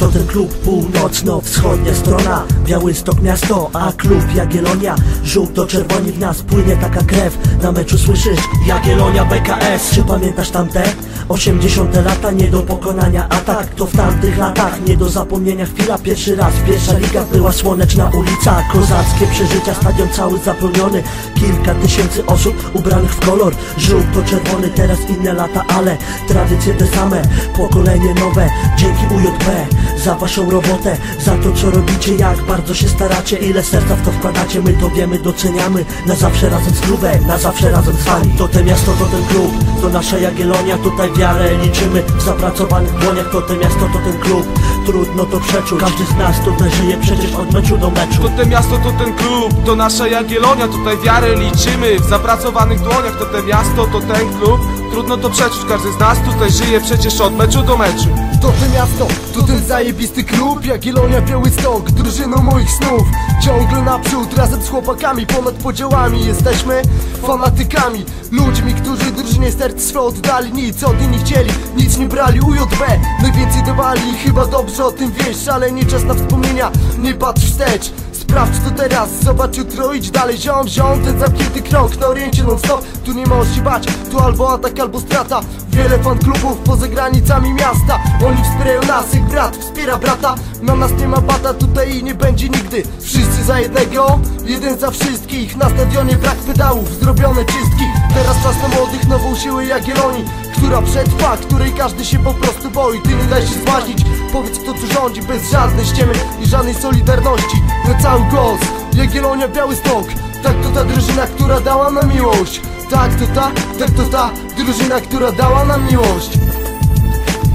to ten klub północno-wschodnia strona. Białystok miasto, a klub Jagiellonia. Żółto-czerwoni w nas płynie taka krew. Na meczu słyszysz Jagiellonia BKS Czy pamiętasz tamte? 80 lata nie do pokonania atak. To w tamtych latach nie do zapomnienia chwila. Pierwszy raz pierwsza liga była słoneczna ulica. Kozackie przeżycia, stadion cały zapełniony. Kilka tysięcy osób ubranych w kolor. Żółto-czerwony, teraz inne lata, ale Tradycje te same, pokolenie nowe Dzięki UJB za waszą robotę Za to co robicie, jak bardzo się staracie Ile serca w to wkładacie, my to wiemy, doceniamy. Na zawsze razem z klubem, na zawsze razem z wami. To te miasto, to ten klub, to nasza Jagiellonia Tutaj wiarę liczymy w zapracowanych dłoniach. To te miasto, to ten klub, trudno to przeczuć. Każdy z nas tutaj żyje przecież od meczu do meczu. To te miasto, to ten klub, to nasza Jagiellonia Tutaj wiarę liczymy w zapracowanych dłoniach. To te miasto, to ten klub Trudno to przeczuć, każdy z nas tutaj żyje przecież od meczu do meczu To te miasto, to ten zajebisty klub Jagiellonia, Białystok, drużyną moich snów. Ciągle naprzód, razem z chłopakami Ponad podziałami. Jesteśmy fanatykami Ludźmi, którzy drużynie serc swe oddali. Nic od nie chcieli, nic nie brali. UJB, najwięcej dawali. Chyba dobrze o tym wiesz, ale nie czas na wspomnienia. Nie patrz wstecz Sprawdź to teraz, zobacz jutro, idź dalej. Ziom, ziom, ten zamknięty krąg na oriencie non stop Tu nie możesz się bać, tu albo atak, albo strata Wiele fan klubów poza granicami miasta. Oni wspierają nas, jak brat wspiera brata. Na nas nie ma bata, tutaj i nie będzie nigdy. Wszyscy za jednego, jeden za wszystkich. Na stadionie brak pedałów, zrobione czystki. Teraz czas na młodych, nową siłę Jagiellonii Która przetrwa, której każdy się po prostu boi. Ty nie daj się powiedz kto tu rządzi Bez żadnej ściemy i żadnej solidarności. Na cały głos, Jagiellonia, Białystok. Tak to ta drużyna, która dała nam miłość Tak to ta, tak to ta drużyna, która dała nam miłość.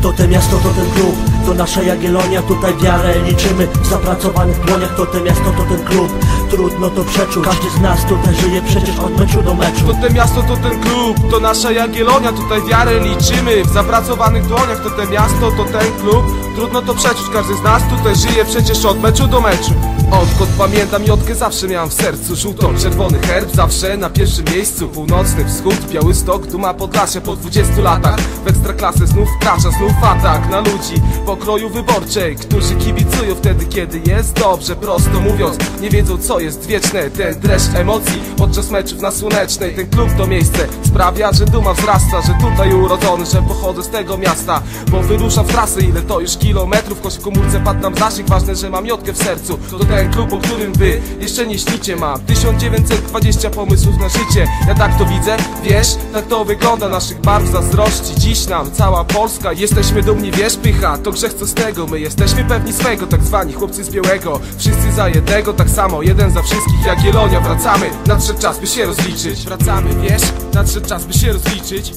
To te miasto, to ten klub, to nasza Jagiellonia Tutaj wiarę liczymy w zapracowanych dłoniach To te miasto, to ten klub, trudno to przeczuć. Każdy z nas tutaj żyje przecież od meczu do meczu. To te miasto, to ten klub, to nasza Jagiellonia Tutaj wiarę liczymy w zapracowanych dłoniach To te miasto, to ten klub. Trudno to przeczuć, każdy z nas tutaj żyje przecież od meczu do meczu Odkąd pamiętam Jotkę zawsze miałam w sercu Żółto-czerwony herb zawsze na pierwszym miejscu. Północny wschód, Białystok, duma Podlasia Po 20 latach. W ekstraklasę znów wkracza Znów atak na ludzi pokroju wyborczej Którzy kibicują wtedy kiedy jest dobrze. Prosto mówiąc, nie wiedzą co jest wieczne. Ten dreszcz emocji podczas meczów na Słonecznej. Ten klub to miejsce sprawia, że duma wzrasta Że tutaj urodzony, że pochodzę z tego miasta. Bo wyruszam w trasę, ile to już kilometrów. Choć w komórce padł nam zasięg, ważne, że mam Jotkę w sercu Klub, o którym wy jeszcze nie śnicie Mam 1920 pomysłów na życie. Ja tak to widzę, wiesz, tak to wygląda Naszych barw zazdrości. Dziś nam cała Polska Jesteśmy dumni, wiesz, pycha, to grzech co z tego? My jesteśmy pewni swego, tak zwani chłopcy z białego Wszyscy za jednego, tak samo, jeden za wszystkich Jak Jelonia, wracamy, nadszedł czas, by się rozliczyć. Wracamy, wiesz, nadszedł czas, by się rozliczyć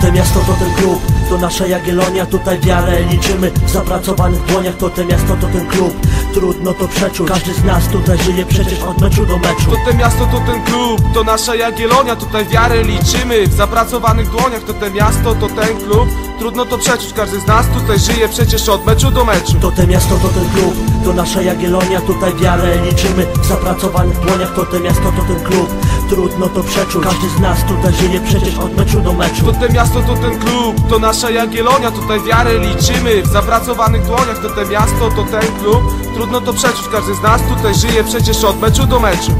te miasto, to ten klub To nasza Jagiellonia, tutaj wiarę liczymy W zapracowanych dłoniach to te miasto, to ten klub. Trudno to przeczuć, każdy z nas tutaj żyje przecież od meczu do meczu. To te miasto, to ten klub, to nasza Jagiellonia Tutaj wiarę liczymy, w zapracowanych dłoniach To te miasto, to ten klub. Trudno to przeczuć, każdy z nas tutaj żyje przecież od meczu do meczu. To te miasto, to ten klub, to nasza Jagiellonia Tutaj wiarę liczymy, w zapracowanych dłoniach To te miasto, to ten klub Trudno to przeczuć, każdy z nas tutaj żyje przecież od meczu do meczu. To te miasto, to ten klub, to nasza Jagiellonia. Tutaj wiarę liczymy, w zapracowanych dłoniach. To te miasto, to ten klub. Trudno to przeczuć, każdy z nas tutaj żyje przecież od meczu do meczu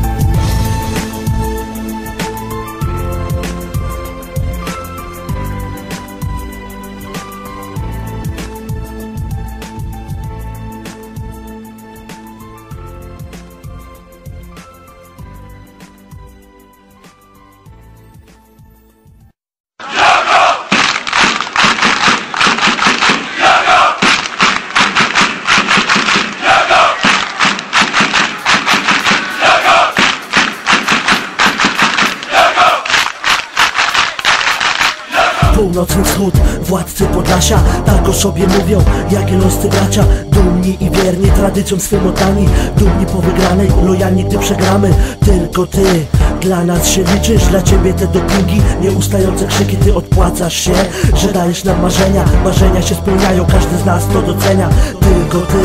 władcy Podlasia Tak o sobie mówią, jagiellońscy bracia. Dumni i wierni, tradycją swym oddani Dumni po wygranej, lojalni gdy przegramy. Tylko ty, dla nas się liczysz Dla ciebie te dopingi, nieustające krzyki Ty odpłacasz się, że dajesz nam marzenia. Marzenia się spełniają, każdy z nas to docenia. Tylko ty,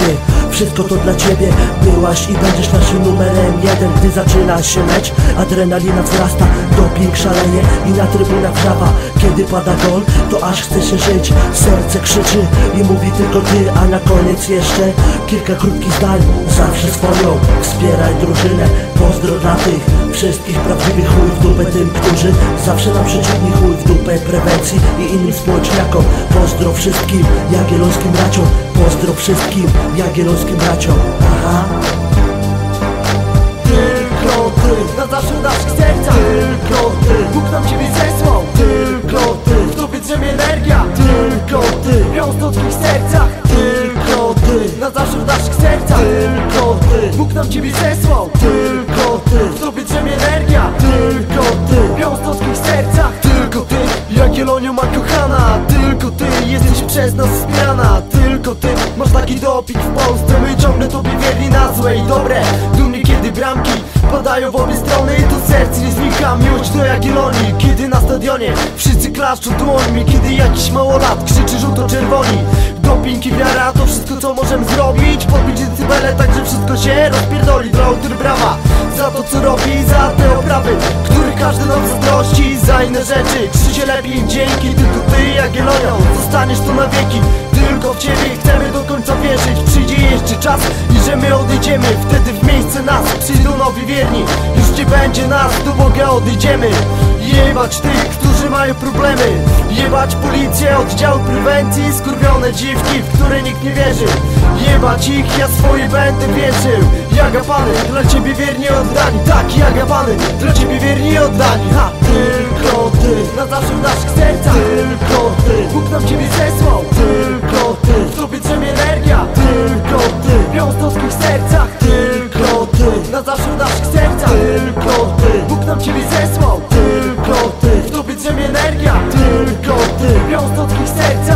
wszystko to dla ciebie. Byłaś i będziesz naszym numerem jeden Gdy zaczyna się mecz, adrenalina wzrasta Doping szaleje i na trybunach wrzawa Kiedy pada gol, to aż chce się żyć. Serce krzyczy i mówi tylko ty A na koniec jeszcze kilka krótkich zdań. Zawsze swoją, wspieraj drużynę. Pozdro dla tych wszystkich prawdziwych chuj w dupę Tym, którzy zawsze nam przeciwni chuj w dupę Prewencji i innym społeczniakom. Pozdro wszystkim jagiellońskim braciom. Pozdro wszystkim jagiellońskim braciom. Aha zawsze w sercach Tylko ty, Bóg nam ciebie zesłał. Tylko ty, w tobie drzemie energia. Tylko ty, w białostockich sercach. Tylko ty, na zawsze w naszych Tylko ty, Bóg nam ciebie zesłał znika, miłość do Jagiellonii Kiedy na stadionie wszyscy klaszczą dłońmi Kiedy jakiś małolat krzyczy żółto-czerwoni. Doping i wiara to wszystko co możemy zrobić Podbić decybele tak, że wszystko się rozpierdoli. Dla autor brawa za to co robi, za te oprawy Których każdy nam zazdrości. Za inne rzeczy, krzy się lepiej dzięki Tylko ty Jagiellonią zostaniesz tu na wieki Tylko w ciebie chcemy do końca wierzyć. Przyjdzie jeszcze czas i że my odejdziemy. Wtedy w miejsce nas przyjdą nowi wierni. Już nie będzie nas, do Boga odejdziemy. Jebać tych, którzy mają problemy. Jebać policję, oddział prewencji Skurwione dziwki, w które nikt nie wierzy. Jebać ich, ja swoje będę wierzył. Jagapany, dla ciebie wiernie oddani. Tak, Jagapany, dla ciebie wiernie oddani. Ha, tylko ty, na zawsze w naszych sercach. Tylko ty, Bóg nam ciebie zesłał Tylko ty, w tobie drzemie energia. Tylko ty, w białostockich sercach. Tylko ty, na zawsze w naszych sercach. Tylko ty, Bóg nam ciebie zesłał. Tylko ty, w tobie drzemie energia. Tylko ty, w białostockich sercach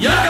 Yeah.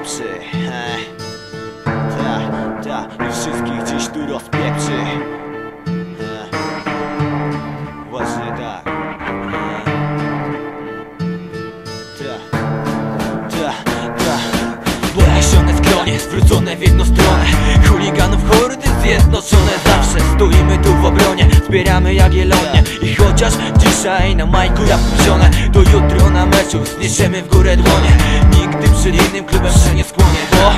Najlepszy Heh. Ta, ta wszystkich gdzieś tu rozpieprzy. Właśnie tak. Podniesione skronie, zwrócone w jedną stronę. Chuliganów hordy zjednoczone. Zawsze stoimy tu Zbieramy jagielonie I chociaż dzisiaj na majku ja wkurzone To jutro na meczu zniesiemy w górę dłonie. Nigdy przed innym klubem się nie skłonię Bo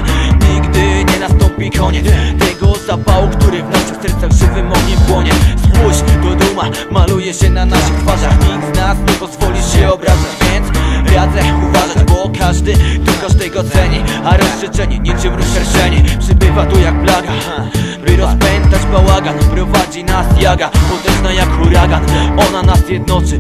nigdy nie nastąpi koniec Tego zapału, który w naszych sercach żywym ogniem płonie. Spójrz, to duma maluje się na naszych twarzach Nikt z nas nie pozwoli się obrażać, więc Uważać, bo każdy tu każdego ceni A rozrzeczenie niczym rozszerzenie Przybywa tu jak plaga By rozpętać bałagan Prowadzi nas jaga Potężna jak huragan. Ona nas jednoczy